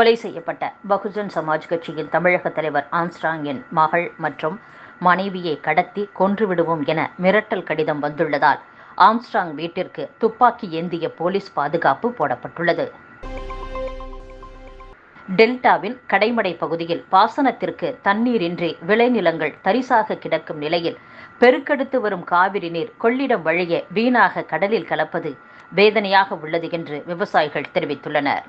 கொலை செய்யப்பட்ட பகுஜன் சமாஜ் கட்சியின் தமிழக தலைவர் ஆம்ஸ்ட்ராங்கின் மகள் மற்றும் மனைவியை கடத்தி கொன்றுவிடுவோம் என மிரட்டல் கடிதம் வந்துள்ளதால் ஆம்ஸ்ட்ராங் வீட்டிற்கு துப்பாக்கி ஏந்திய போலீஸ் பாதுகாப்பு போடப்பட்டுள்ளது. டெல்டாவின் கடைமடை பகுதியில் பாசனத்திற்கு தண்ணீரின்றி விளைநிலங்கள் தரிசாக கிடக்கும் நிலையில் பெருக்கெடுத்து வரும் காவிரி நீர் கொள்ளிடம் வழிய வீணாக கடலில் கலப்பது வேதனையாக உள்ளது என்று விவசாயிகள் தெரிவித்துள்ளனர்.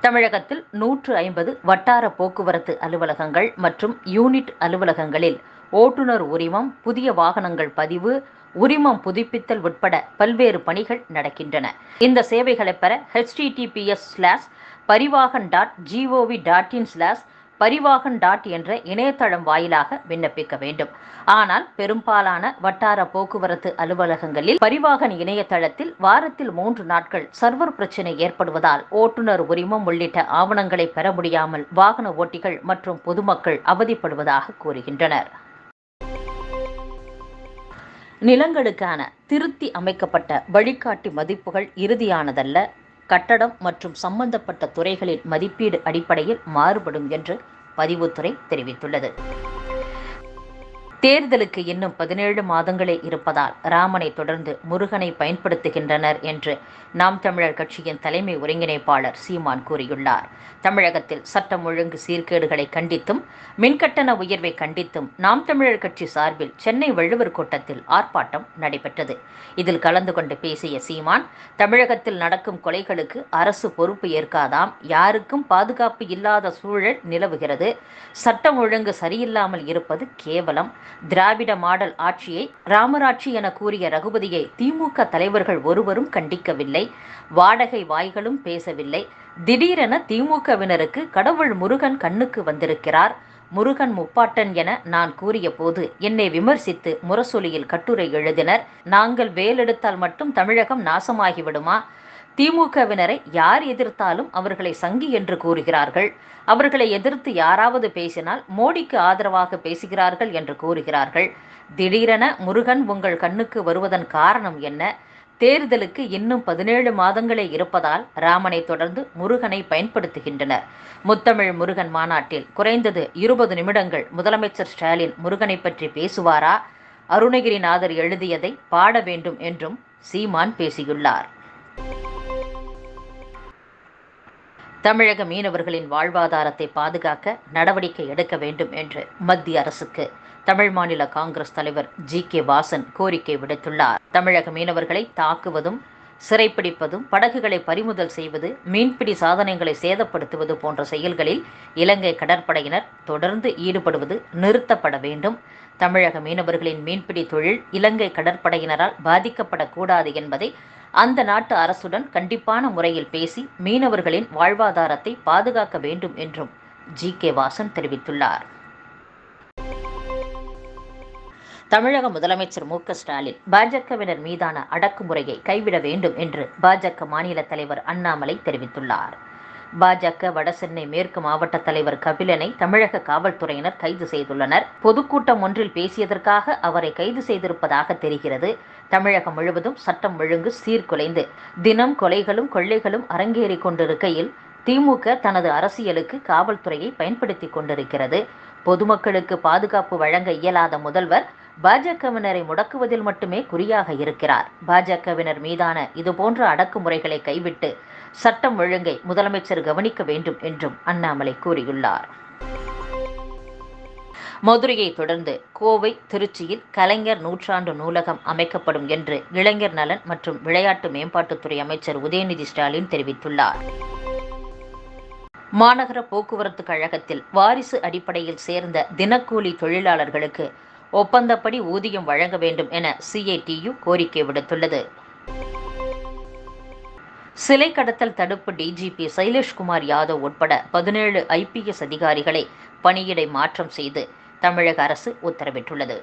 தமிழகத்தில் நூற்று ஐம்பது வட்டார போக்குவரத்து அலுவலகங்கள் மற்றும் யூனிட் அலுவலகங்களில் ஓட்டுநர் உரிமம் புதிய வாகனங்கள் பதிவு உரிமம் புதுப்பித்தல் உட்பட பல்வேறு பணிகள் நடக்கின்றன. இந்த சேவைகளை பெற HTTPS slash Parivahan dot gov dot in slash Parivahan dot என்ற இணையதளம் வாயிலாக விண்ணப்பிக்க வேண்டும். ஆனால் பெரும்பாலான வட்டார போக்குவரத்து அலுவலகங்களில் பரிவாகன் இணையதளத்தில் வாரத்தில் மூன்று நாட்கள் சர்வர் பிரச்சினை ஏற்படுவதால் ஓட்டுநர் உரிமம் உள்ளிட்ட ஆவணங்களை பெற முடியாமல் வாகன ஓட்டிகள் மற்றும் பொதுமக்கள் அவதிப்படுவதாக கூறுகின்றனர். நிலங்களுக்கான திருத்தி அமைக்கப்பட்ட வழிகாட்டி மதிப்புகள் இறுதியானதல்ல. கட்டடம் மற்றும் சம்பந்தப்பட்ட துறைகளின் மதிப்பீடு அடிப்படையில் மாறுபடும் என்று பதிவுத்துறை தெரிவித்துள்ளது. தேர்தலுக்கு இன்னும் பதினேழு மாதங்களே இருப்பதால் ராமனை தொடர்ந்து முருகனை பயன்படுத்துகின்றனர் என்று நாம் தமிழர் கட்சியின் தலைமை ஒருங்கிணைப்பாளர் சீமான் கூறியுள்ளார். தமிழகத்தில் சட்டம் ஒழுங்கு சீர்கேடுகளை கண்டித்தும் மின்கட்டண உயர்வை கண்டித்தும் நாம் தமிழர் கட்சி சார்பில் சென்னை வள்ளுவர் கூட்டத்தில் ஆர்ப்பாட்டம் நடைபெற்றது. இதில் கலந்து கொண்டு பேசிய சீமான் தமிழகத்தில் நடக்கும் கொலைகளுக்கு அரசு பொறுப்பு ஏற்காதாம் யாருக்கும் பாதுகாப்பு இல்லாத சூழல் நிலவுகிறது சட்டம் ஒழுங்கு சரியில்லாமல் இருப்பது கேவலம் திராவிட மாடல் ஆட்சியை ராமராட்சி என கூறிய ரகுபதியை திமுக தலைவர்கள் ஒருவரும் கண்டிக்கவில்லை. வாடகை வாய்களும் பேசவில்லை. திடீரென திமுகவினருக்கு கடவுள் முருகன் கண்ணுக்கு வந்திருக்கிறார். முருகன் முப்பாட்டன் என நான் கூறிய போது என்னை விமர்சித்து முரசொலியில் கட்டுரை எழுதினர். நாங்கள் வேலெடுத்தால் மட்டும் தமிழகம் நாசமாகிவிடுமா? திமுகவினரை யார் எதிர்த்தாலும் அவர்களை சங்கி என்று கூறுகிறார்கள். அவர்களை எதிர்த்து யாராவது பேசினால் மோடிக்கு ஆதரவாக பேசுகிறார்கள் என்று கூறுகிறார்கள். திடீரென முருகன் உங்கள் கண்ணுக்கு வருவதன் காரணம் என்ன? தேர்தலுக்கு இன்னும் பதினேழு மாதங்களே இருப்பதால் ராமனை தொடர்ந்து முருகனை பயன்படுத்துகின்றனர். முத்தமிழ் முருகன் மாநாட்டில் குறைந்தது இருபது நிமிடங்கள் முதலமைச்சர் ஸ்டாலின் முருகனை பற்றி பேசுவாரா? அருணகிரிநாதர் எழுதியதை பாட வேண்டும் என்றும் சீமான் பேசியுள்ளார். தமிழக மீனவர்களின் வாழ்வாதாரத்தை பாதுகாக்க நடவடிக்கை எடுக்க வேண்டும் என்று மத்திய அரசுக்கு தமிழ் மாநில காங்கிரஸ் தலைவர் ஜி கே வாசன் கோரிக்கை விடுத்துள்ளார். தமிழக மீனவர்களை தாக்குவதும் சிறைப்பிடிப்பதும் படகுகளை பறிமுதல் செய்வது மீன்பிடி சாதனங்களை சேதப்படுத்துவது போன்ற செயல்களில் இலங்கை கடற்படையினர் தொடர்ந்து ஈடுபடுவது நிறுத்தப்பட வேண்டும். தமிழக மீனவர்களின் மீன்பிடி தொழில் இலங்கை கடற்படையினரால் பாதிக்கப்படக்கூடாது என்பதை அந்த நாட்டு அரசுடன் கண்டிப்பான முறையில் பேசி மீனவர்களின் வாழ்வாதாரத்தை பாதுகாக்க வேண்டும் என்றும் ஜி. கே. வாசன் தெரிவித்துள்ளார். தமிழக முதலமைச்சர் மு. க. ஸ்டாலின் பாஜகவினர் மீதான அடக்குமுறையை கைவிட வேண்டும் என்று பாஜக மாநில தலைவர் அண்ணாமலை தெரிவித்துள்ளார். பாஜக வடசென்னை மேற்கு மாவட்ட தலைவர் கபிலனை தமிழக காவல்துறையினர் கைது செய்துள்ளனர். பொதுக்கூட்டம் ஒன்றில் பேசியதற்காக அவரை கைது செய்திருப்பதாக தெரிகிறது. தமிழகம் முழுவதும் சட்டம் ஒழுங்கு சீர்குலைந்து தினம் கொலைகளும் கொள்ளைகளும் அரங்கேறி கொண்டிருக்கையில் திமுக தனது அரசியலுக்கு காவல்துறையை பயன்படுத்தி கொண்டிருக்கிறது. பொதுமக்களுக்கு பாதுகாப்பு வழங்க இயலாத முதல்வர் பாஜகவினரை முடக்குவதில் மட்டுமே குறியாக இருக்கிறார். பாஜகவினர் மீதான இதுபோன்ற அடக்குமுறைகளை கைவிட்டு சட்டம் ஒழுங்கை முதலமைச்சர் கவனிக்க வேண்டும் என்றும் அண்ணாமலை கூறியுள்ளார். மதுரையை தொடர்ந்து கோவை திருச்சியில் கலைஞர் நூற்றாண்டு நூலகம் அமைக்கப்படும் என்று இளைஞர் நலன் மற்றும் விளையாட்டு மேம்பாட்டுத்துறை அமைச்சர் உதயநிதி ஸ்டாலின் தெரிவித்துள்ளார். மாநகர போக்குவரத்து கழகத்தில் வாரிசு அடிப்படையில் சேர்ந்த தினக்கூலி தொழிலாளர்களுக்கு ஒப்பந்தப்படி ஊதியம் வழங்க வேண்டும் என சிஐடியு கோரிக்கை விடுத்துள்ளது. சிலை கடத்தல் தடுப்பு டிஜிபி சைலேஷ்குமார் யாதவ் உட்பட பதினேழு ஐபிஎஸ் அதிகாரிகளை பணியிடை மாற்றம் செய்து தமிழக அரசு உத்தரவிட்டுள்ளது.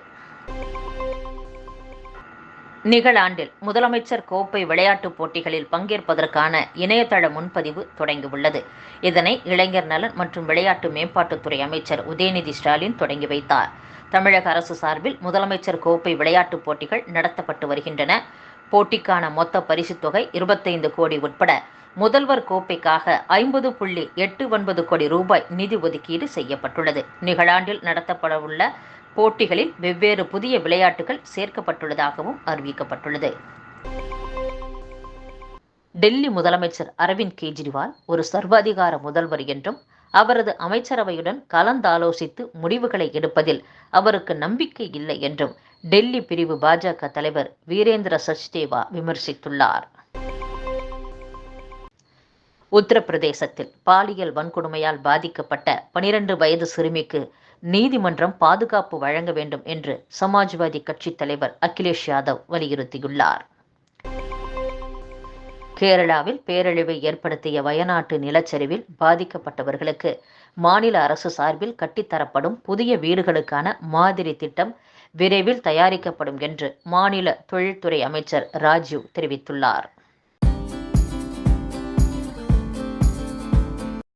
நிகழாண்டில் முதலமைச்சர் கோப்பை விளையாட்டுப் போட்டிகளில் பங்கேற்பதற்கான இணையதள முன்பதிவு தொடங்கியுள்ளது. இதனை இளைஞர் நலன் மற்றும் விளையாட்டு மேம்பாட்டுத்துறை அமைச்சர் உதயநிதி ஸ்டாலின் தொடங்கி வைத்தார். தமிழக அரசு சார்பில் முதலமைச்சர் கோப்பை விளையாட்டுப் போட்டிகள் நடத்தப்பட்டு வருகின்றன. போட்டிக்கான மொத்த பரிசுத் தொகை இருபத்தைந்து கோடி உட்பட முதல்வர் கோப்பைக்காக ஐம்பது புள்ளி எட்டு ஒன்பது கோடி ரூபாய் நிதி ஒதுக்கீடு செய்யப்பட்டுள்ளது. நிகழாண்டில் நடத்தப்படவுள்ள போட்டிகளில் வெவ்வேறு புதிய விளையாட்டுகள் சேர்க்கப்பட்டுள்ளதாகவும் அறிவிக்கப்பட்டுள்ளது. டெல்லி முதலமைச்சர் அரவிந்த் கெஜ்ரிவால் ஒரு சர்வாதிகார முதல்வர் என்றும் அவரது அமைச்சரவையுடன் கலந்தாலோசித்து முடிவுகளை எடுப்பதில் அவருக்கு நம்பிக்கை இல்லை என்றும் டெல்லி பிரிவு பாஜக தலைவர் வீரேந்திர சச்தேவா விமர்சித்துள்ளார். உத்தரப்பிரதேசத்தில் பாலியல் வன்கொடுமையால் பாதிக்கப்பட்ட பனிரெண்டு வயது சிறுமிக்கு நீதிமன்றம் பாதுகாப்பு வழங்க வேண்டும் என்று சமாஜ்வாதி கட்சி தலைவர் அகிலேஷ் யாதவ் வலியுறுத்தியுள்ளார். கேரளாவில் பேரழிவை ஏற்படுத்திய வயநாட்டு நிலச்சரிவில் பாதிக்கப்பட்டவர்களுக்கு மாநில அரசு சார்பில் கட்டித்தரப்படும் புதிய வீடுகளுக்கான மாதிரி திட்டம் விரைவில் தயாரிக்கப்படும் என்று மாநில தொழில்துறை அமைச்சர் ராஜீவ் தெரிவித்துள்ளார்.